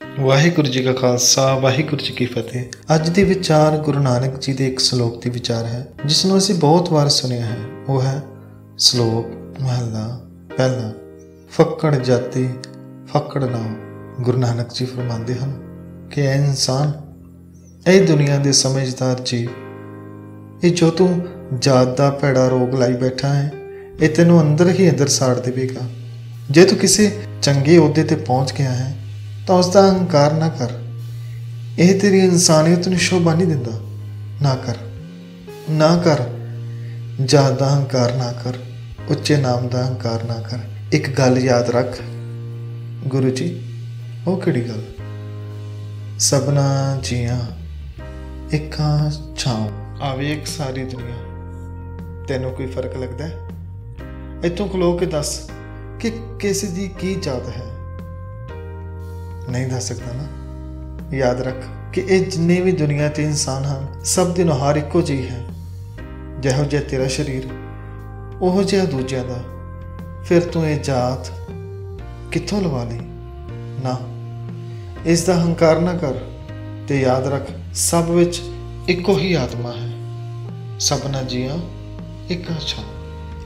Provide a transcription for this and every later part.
ਵਾਹਿਗੁਰੂ ਜੀ ਕਾ ਖਾਲਸਾ, ਵਾਹਿਗੁਰੂ ਜੀ ਕੀ ਫਤਿਹ। ਅੱਜ ਦੇ ਵਿਚਾਰ ਗੁਰੂ ਨਾਨਕ ਜੀ ਦੇ ਇੱਕ ਸ਼ਲੋਕ ਦੀ ਵਿਚਾਰ ਹੈ, ਜਿਸ ਨੂੰ ਅਸੀਂ ਬਹੁਤ ਵਾਰ ਸੁਣਿਆ ਹੈ। ਉਹ ਹੈ, ਸ਼ਲੋਕ ਮਹਲਾ ਪਹਿਲਾ, ਫੱਕੜ ਜਾਤੀ, ਫੱਕੜ ਨਾਮ ਗੁਰੂ ਨਾਨਕ ਜੀ ਫਰਮਾਉਂਦੇ ਹਨ ਕਿ ਇਹ ਇਨਸਾਨ ਇਹ ਦੁਨੀਆ ਦੇ ਸਮਝਦਾਰ ਜੀਵ, ਇਹ ਜੋ ਤੂੰ ਜਾਤ ਦਾ ਭੈੜਾ ਰੋਗ ਲਾਈ ਬੈਠਾ ਹੈ, ਇਹ ਤੈਨੂੰ ਅੰਦਰ ਹੀ ਅੰਦਰ ਸਾੜ ਦੇਵੇਗਾ। ਜੇ ਤੂੰ ਕਿਸੇ ਚੰਗੇ ਅਹੁਦੇ ਤੇ ਪਹੁੰਚ ਗਿਆ ਹੈ ਤਾਂ ਉਸ ਦਾ ਅਹੰਕਾਰ ਨਾ ਕਰ। ਇਹ ਤੇਰੀ ਇਨਸਾਨੀਅਤ ਨੂੰ ਸ਼ੋਭਾ ਨਹੀਂ ਦਿੰਦਾ। ਨਾ ਕਰ। ਨਾ ਕਰ। ਜਾਤ ਦਾ ਅਹੰਕਾਰ ਨਾ ਕਰ। ਉੱਚੇ ਨਾਮ ਦਾ ਹੰਕਾਰ ਨਾ ਕਰ। ਇੱਕ ਗੱਲ ਯਾਦ ਰੱਖ। ਗੁਰੂ ਜੀ, ਉਹ ਕਿਹੜੀ ਗੱਲ? ਸਭਨਾ ਜੀਆਂ ਇੱਕਾ ਛਾਉ। ਆਵੇ ਇੱਕ ਸਾਰੀ ਦੁਨੀਆ। ਤੈਨੂੰ ਕੋਈ ਫ਼ਰਕ ਲੱਗਦਾ ਹੈ? ਇੱਥੋਂ ਖਲੋ ਕੇ ਦੱਸ ਕਿ ਕਿਸ ਦੀ ਕੀ ਜਾਤ ਹੈ? ਨਹੀਂ ਦੱਸ ਸਕਦਾ ਨਾ। ਯਾਦ ਰੱਖ ਕਿ ਇਹ ਜਿੰਨੇ ਵੀ ਦੁਨੀਆ ਤੇ ਇਨਸਾਨ ਹਨ, ਸਭ ਦੇ ਨੁਹਾਰ ਇੱਕੋ ਜਿਹੀ ਹੈ। ਜਿਹੋ ਜਿਹਾ ਤੇਰਾ ਸਰੀਰ, ਉਹੋ ਜਿਹਾ ਦੂਜਿਆਂ ਦਾ। ਫਿਰ ਤੂੰ ਇਹ ਜਾਤ ਕਿੱਥੋਂ ਲਵਾ ਲਈ? ਨਾ, ਇਸ ਦਾ ਹੰਕਾਰ ਨਾ ਕਰ ਤੇ ਯਾਦ ਰੱਖ, ਸਭ ਵਿੱਚ ਇੱਕੋ ਹੀ ਆਤਮਾ ਹੈ। ਸਭਨਾ ਜੀਆਂ ਇੱਕ ਅੱਛਾ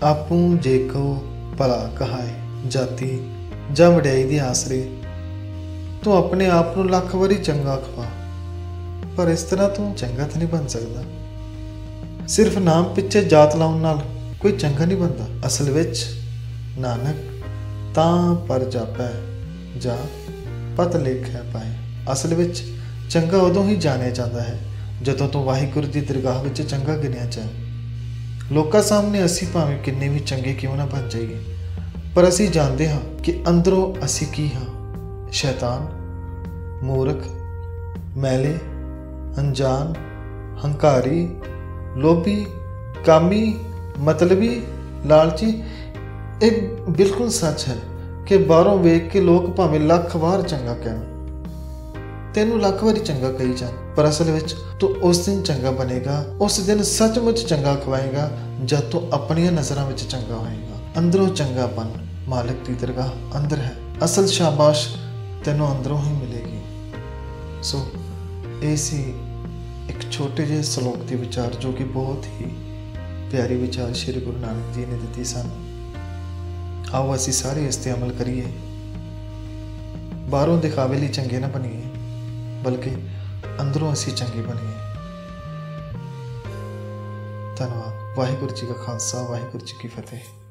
ਆਪੂ ਜੇ ਕੋ ਭਲਾ ਕਹਾਏ ਜਾਤੀ ਜਾਂ ਵਡਿਆਈ ਦੇ ਆਸਰੇ ਤੂੰ ਆਪਣੇ ਆਪ ਨੂੰ ਲੱਖ ਵਾਰੀ ਚੰਗਾ ਖਵਾ। ਪਰ ਇਸ ਤਰ੍ਹਾਂ ਤੂੰ ਚੰਗਾ ਤਾਂ ਨਹੀਂ ਬਣ ਸਕਦਾ। ਸਿਰਫ ਨਾਮ ਪਿੱਛੇ ਜਾਤ ਲਾਉਣ ਨਾਲ ਕੋਈ ਚੰਗਾ ਨਹੀਂ ਬਣਦਾ। ਅਸਲ ਵਿੱਚ ਨਾਨਕ ਤਾਂ ਪਰ ਜਾਪੈ, ਜਾ ਪਤ ਲਿਖਿਆ ਪਾਏ। ਅਸਲ ਵਿੱਚ ਚੰਗਾ ਉਦੋਂ ਹੀ ਜਾਣਿਆ ਜਾਂਦਾ ਹੈ, ਜਦੋਂ ਤੋਂ ਵਾਹਿਗੁਰੂ ਦੀ ਦਰਗਾਹ ਵਿੱਚ ਚੰਗਾ ਗਿਣਿਆ ਜਾਏ। ਲੋਕਾਂ ਸਾਹਮਣੇ ਅਸੀਂ ਭਾਵੇਂ ਕਿੰਨੇ ਵੀ ਚੰਗੇ ਕਿਉਂ ਨਾ ਬਣ ਜਾਈਏ, ਪਰ ਅਸੀਂ ਜਾਣਦੇ ਹਾਂ ਕਿ ਅੰਦਰੋਂ ਅਸੀਂ ਕੀ ਹਾਂ। ਸ਼ੈਤਾਨ, ਮੂਰਖ, ਮੈਲੇ, ਅਣਜਾਣ, ਹੰਕਾਰੀ, ਲੋਭੀ, ਕਾਮੀ, ਮਤਲਬੀ, ਲਾਲਚੀ, ਇਹ ਬਿਲਕੁਲ ਸੱਚ ਹੈ ਕਿ ਬਾਹਰੋਂ ਵੇਖ ਕੇ ਲੋਕ ਭਾਵੇਂ ਲੱਖ ਵਾਰ ਚੰਗਾ ਕਹਿਣ, ਤੈਨੂੰ ਲੱਖ ਵਾਰੀ ਚੰਗਾ ਕਹੀ ਜਾਣ, ਪਰ ਅਸਲ ਵਿੱਚ ਤੂੰ ਉਸ ਦਿਨ ਚੰਗਾ ਬਣੇਗਾ, ਉਸ ਦਿਨ ਸੱਚਮੁੱਚ ਚੰਗਾ ਖਵਾਏਗਾ, ਜਦ ਤੂੰ ਆਪਣੀਆਂ ਨਜ਼ਰਾਂ ਵਿੱਚ ਚੰਗਾ ਹੋਏਗਾ। ਅੰਦਰੋਂ ਚੰਗਾ ਬਣ ਮਾਲਕ ਦੀ ਦਰਗਾਹ ਅੰਦਰ ਹੈ। ਅਸਲ ਸ਼ਾਬਾਸ਼ ਤੈਨੂੰ ਅੰਦਰੋਂ ਹੀ ਮਿਲੇਗੀ। ਸੋ, ਇਹ ਸੀ ਇੱਕ ਛੋਟੇ ਜਿਹੇ ਸ਼ਲੋਕ ਦੇ ਵਿਚਾਰ ਜੋ ਕਿ ਬਹੁਤ ਹੀ ਪਿਆਰੀ ਵਿਚਾਰ ਸ਼੍ਰੀ ਗੁਰੂ ਨਾਨਕ ਜੀ ਨੇ ਦਿੱਤੀ ਸਨ। ਆਓ ਅਸੀਂ ਸਾਰੇ ਇਸ ਤੇ ਅਮਲ ਕਰੀਏ। ਬਾਹਰੋਂ ਦਿਖਾਵੇ ਲਈ ਚੰਗੇ ਨਾ ਬਣੀਏ, ਬਲਕਿ ਅੰਦਰੋਂ ਅਸੀਂ ਚੰਗੇ ਬਣੀਏ। ਧੰਨਵਾਦ। ਵਾਹਿਗੁਰੂ ਜੀ ਕਾ ਖਾਲਸਾ, ਵਾਹਿਗੁਰੂ ਜੀ ਕੀ ਫਤਿਹ।